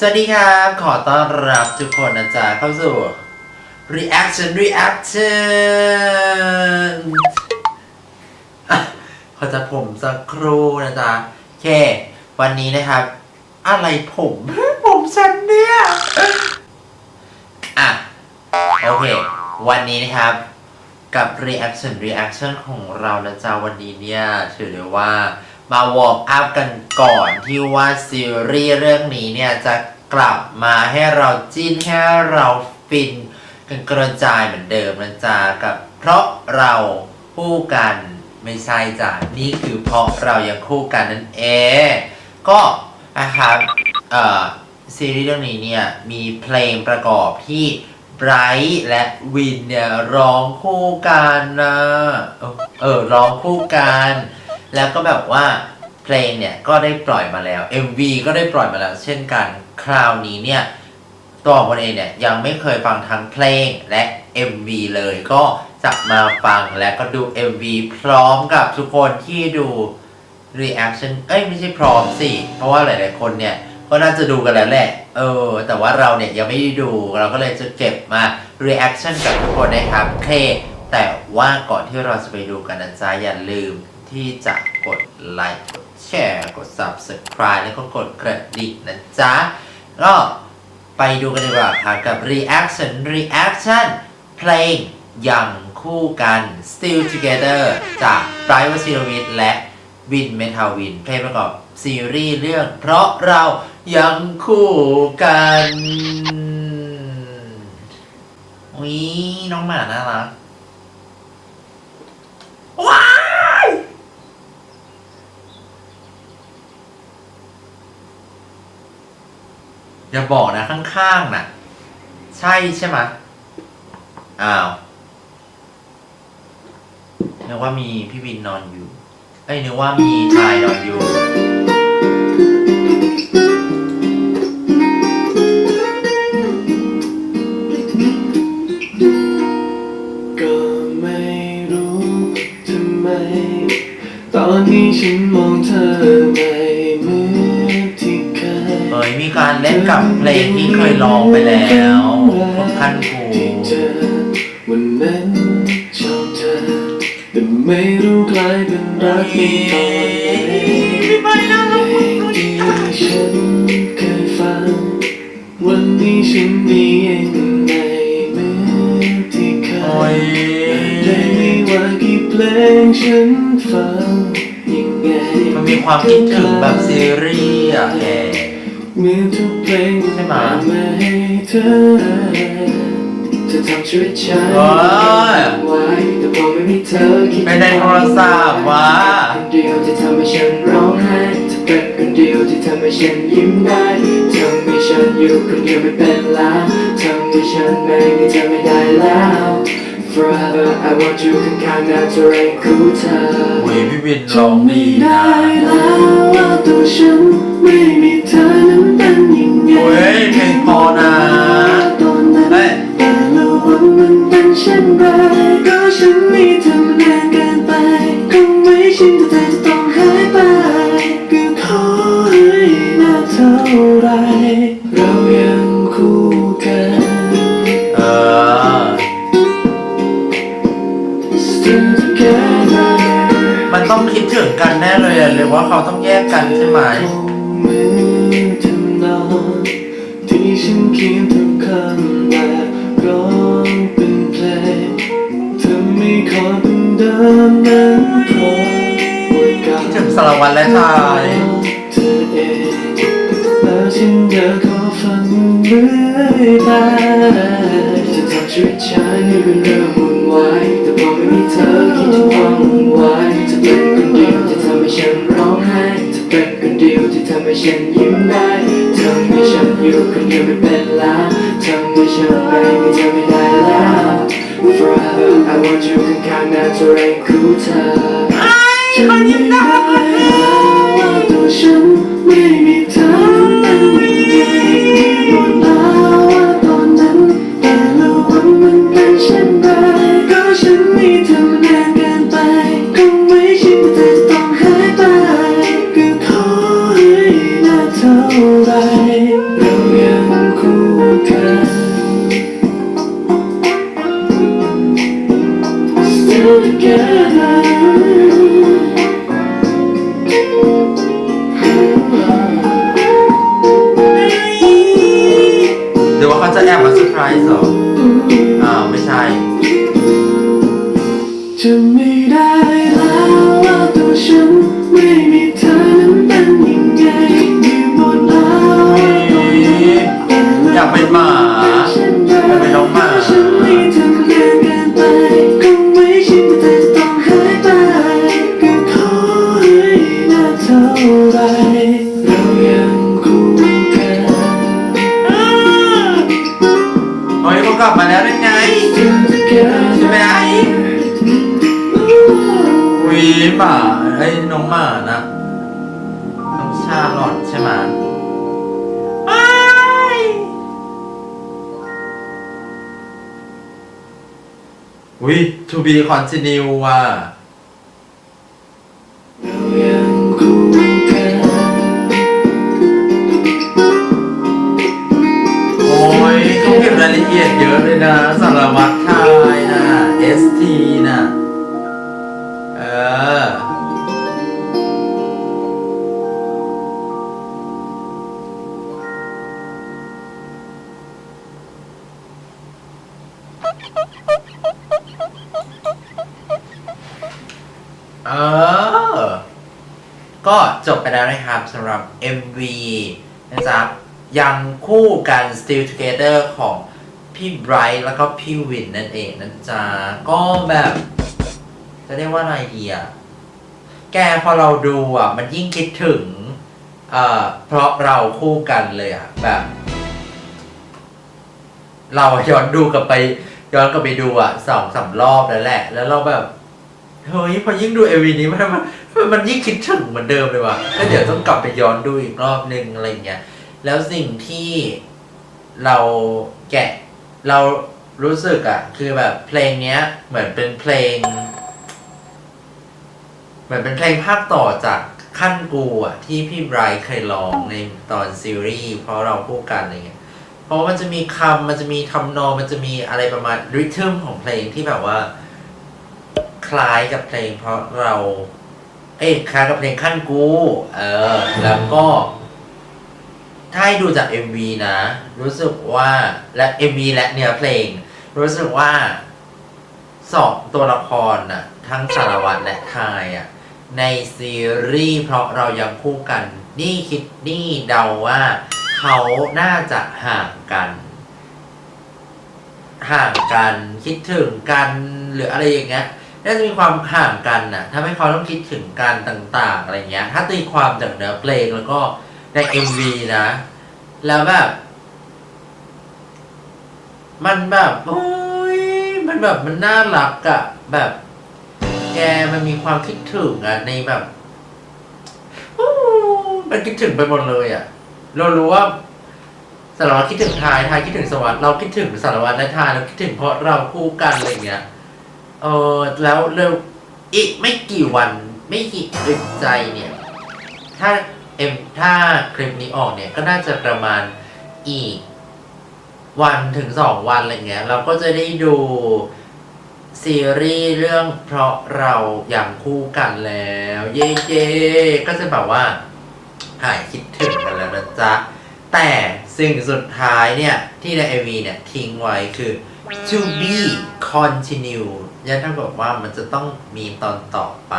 สวัสดีครับ ขอต้อนรับทุกคนนะจ๊ะเข้าสู่ reaction reaction ขอจะผมสักครู่นะจ๊ะโอเค วันนี้นะครับ อะไรผม ผมฉันเนี่ย อะ โอเค วันนี้นะครับ กับ reaction reaction ของเรานะจ๊ะวันนี้เนี่ย ถือได้ว่า มาวอร์มอัพกันก่อนที่ว่าซีรีส์เรื่องนี้เนี่ย จะกลับมาให้เราจิ้นให้เราฟินกันกระจายเหมือนเดิมนะจ๊ะกับ เพราะเราคู่กันไม่ใช่จ้ะนี่คือเพราะเรายังคู่กันนั่นเองก็นะครับเอ่อซีรีส์เรื่องนี้เนี่ย มีเพลงประกอบที่ไบรท์และวินเนี่ย ร้องคู่กันนะเออเออร้องคู่กัน แล้วก็แบบว่าเพลงเนี่ยก็ได้ปล่อยมาแล้ว MV ก็ได้ปล่อยมาแล้ว เช่นกันคราวนี้เนี่ยตัวคนเองเนี่ยยังไม่เคยฟังทั้งเพลงและ MV เลยก็จะมาฟังและก็ดู MV พร้อมกับทุกคนที่ดู reaction เอ้ยไม่ใช่พร้อมสิ เพราะว่าหลาย ๆ คนเนี่ยก็น่าจะดูกันแล้วแหละ เออ แต่ว่าเราเนี่ยยังไม่ได้ดู เราก็เลยจะเก็บมา reaction กับทุกคนนะครับเค แต่ว่าก่อนที่เราจะไปดูกันนะจ๊ะอย่าลืม ที่จะกดไลค์กดแชร์กด subscribe แล้วก็กดกระดิ่งนะจ๊ะก็ไปดูกันดีกว่าครับกับ reaction reaction เพลงยังคู่กัน still together จากไบรท์วชิรวิทย์และวินเมทาวิน เพลงประกอบซีรีส์เรื่อง เพราะเรายังคู่กันอุ้ยน้องหมาน่ารัก ว้าย อย่าบอกนะข้างๆน่ะ ใช่ใช่ไหมอ้าวนึกว่ามีพี่วินนอนอยู่ เอ้ยนึกว่ามีชายนอนอยู่ งที่เคยร้องไปแล้วของขั้นครูที่เจอวันนั้นชอบเธอแต่ไม่รู้กลายเป็นรักในตอนไหนเพลงที่ฉันเคยฟัง วันนี้ฉันมีเองไม่เมื่อที่เคยยเพลงไม่ว่ากี่เพลงฉันฟังยังไงมันมีความคิดถึงแบบซีรีส์อะแก มือนทุกเพลงใช่ไหมมาให้เธอเธอทำชีวิตฉันโอ้ยไว้แต่พอไม่มีเธอคิดไม่ได้โทรศัพท์วะคนเดียวที่ทำให้ฉันร้องไห้เธอเป็นคนเดียวที่ทำให้ฉันยิ้มได้ทำให้ฉันอยู่คนเดียวไม่เป็นแล้วทำให้ฉันไม่มีเธอไม่ได้แล้ว Forever I want you ข้างๆหน้าจะเรงคู่เธออุ้ยพี่วินร้องดีไม่นะได้แล้วว่าตัวฉันไม่มีเธอนั้นเป็นยังไงโอ้ยเพลงพอนะตอนนั้นเอ้ยแต่ละวันมันเป็นเช่นไรก็ฉันมีเธอมานานเกินไป กันแน่เลยอะหรือว่าเขาต้องแยกกันใช่ไหมเหมือนทำนองที่ฉันเขียนทุกคำและร้องเป็นเพลงเธอไม่ขอเป็นเดิมนั้นเพราะว่าการคิดถึงสารวัตรและชายเธอเองแล้วฉันเดินขอฟังเรื่อยไปจะทำชีวิตฉันให้เป็นเรื่อง วายแต่พอไม่มีเธอคิดถึงความวุ่นวายเธอเป็นคนเดียวที่ทำให้ฉันร้องไห้เธอเป็นคนเดียวที่ทำให้ฉันยิ้มได้ทำให้ฉันอยู่คนเดียวไม่เป็นแล้วทำให้ฉันไม่มีเธอไม่ได้แล้ว Forever I want you ข้างๆหน้าจะเรงคู่เธอฉันไม่ได้ แอบมาเซอร์ไพรส์เหรอ อ้าวไม่ใช่ จะไม่ได้แล้วว่าตัวฉันไม่มีเธอนั้นเป็นยังไงมีหมดแล้วตอนนี้อยากเป็นหมา อยากเป็นน้องห วิ to be continue ว่ะเรายังคู่กันโอ้ยเขาเก็บรายละเอียดเยอะเลยนะสารวัตรไทยนะ ST นะ เออ เออ ก็จบไปแล้วนะครับสำหรับ MV นะครับ ยังคู่กัน Still Together ของพี่ไบรท์แล้วก็พี่วินนั่นเองนะจ๊ะ ก็แบบ จะเรียกว่าอะไรดีอะ แกพอเราดูอะ มันยิ่งคิดถึง เอ่อ เพราะเราคู่กันเลยอะ แบบ เราย้อนดูกลับไป ย้อนกลับไปดูอะสองสามรอบแล้วแหละ แล้วเราแบบ เฮ้ยพอยิ่งดูเอวีนี้มันมันมันยิ่งคิดถึงเหมือนเดิมเลยว่ะก็เดี๋ยวต้องกลับไปย้อนดูอีกรอบนึงอะไรเงี้ยแล้วสิ่งที่เราแกะเรารู้สึกอะคือแบบเพลงเนี้ย เหมือนเป็นเพลง เหมือนเป็นเพลงภาคต่อจากขั้นกูอะที่พี่ไบรท์เคยร้องในตอนซีรีส์เพราะเราคู่กันอะไรเงี้ยเพราะว่ามันจะมีคำมันจะมีทำนองมันจะมีอะไรประมาณริทึมของเพลงที่แบบว่า คล้ายกับเพลงเพราะเรา เอ้ยคล้ายกับเพลงขั้นกู เออ แล้วก็ ถ้าให้ดูจาก MV นะ รู้สึกว่าและ MV และเนื้อเพลง รู้สึกว่าสองตัวละครน่ะ ทั้งสารวัตรและทายอะ ในซีรีส์เพราะเรายังคู่กัน นี่คิดนี่เดาว่า เขาน่าจะห่างกัน ห่างกันคิดถึงกันหรืออะไรอย่างเงี้ย น่าจะมีความห่างกันน่ะทำให้เขาต้องคิดถึงกันต่างๆอะไรเงี้ย ถ้าตีความจากเนื้อเพลงแล้วก็ใน MV นะ แล้วแบบมันแบบโอ้ยมันแบบมันน่ารักอะแบบแกมันมีความคิดถึงอะในแบบมันคิดถึงไปหมดเลยอะเรารู้ว่าสารวัตรคิดถึงทายทายคิดถึงสารวัตรเราคิดถึงสารวัตรและทายเราคิดถึงเพราะเราคู่กันอะไรเงี้ย เออแล้วเร็วอีกไม่กี่วันไม่กี่อึดใจเนี่ย ถ้าเอ็มถ้าคลิปนี้ออกเนี่ยก็น่าจะประมาณอีก วันถึงสองวันอะไรเงี้ย เราก็จะได้ดูซีรีส์เรื่องเพราะเราอย่างคู่กันแล้ว เย่เย่ก็จะแบบว่าหายคิดถึงกันแล้วนะจ๊ะ แต่ สิ่งสุดท้ายเนี่ย ที่ใน MV เนี่ยทิ้งไว้คือ to be continue ยันถ้าบอกว่ามันจะต้องมีตอนต่อไป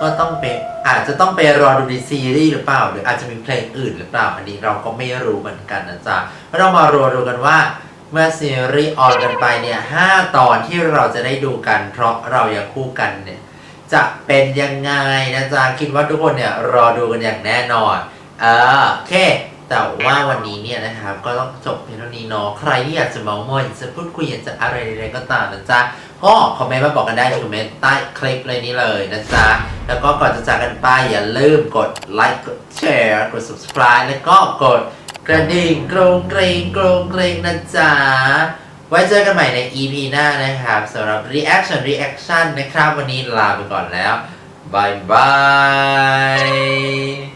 ก็ต้องไปอาจจะต้องไปรอดูในซีรีส์หรือเปล่า หรืออาจจะมีเพลงอื่นหรือเปล่า อันนี้เราก็ไม่รู้เหมือนกันนะจ๊ะก็ต้องมารอดูกันว่าเมื่อซีรีส์ออนกันไปเนี่ยห้าตอนที่เราจะได้ดูกัน เพราะเรายังคู่กันเนี่ย จะเป็นยังไงนะจ๊ะคิดว่าทุกคนเนี่ยรอดูกันอย่างแน่นอน เออโอเค แต่ว่าวันนี้เนี่ยนะครับก็ต้องจบเพียงเท่านี้เนาะใครที่อยากจะเมาส์มอยอยากจะพูดคุยอยากจะอะไรใดๆก็ตามนะจ๊ะก็คอมเมนต์มาบอกกันได้คอมเมนต์ใต้คลิปเลยนี้เลยนะจ๊ะแล้วก็ก่อนจะจากกันไปอย่าลืมกดไลค์กดแชร์กด subscribe แล้วก็กดกระดิ่งกรงเกรงกรงเกรงนะจ๊ะไว้เจอกันใหม่ใน EP หน้านะครับสำหรับ reaction reaction นะครับ วันนี้ลาไปก่อนแล้วบายบาย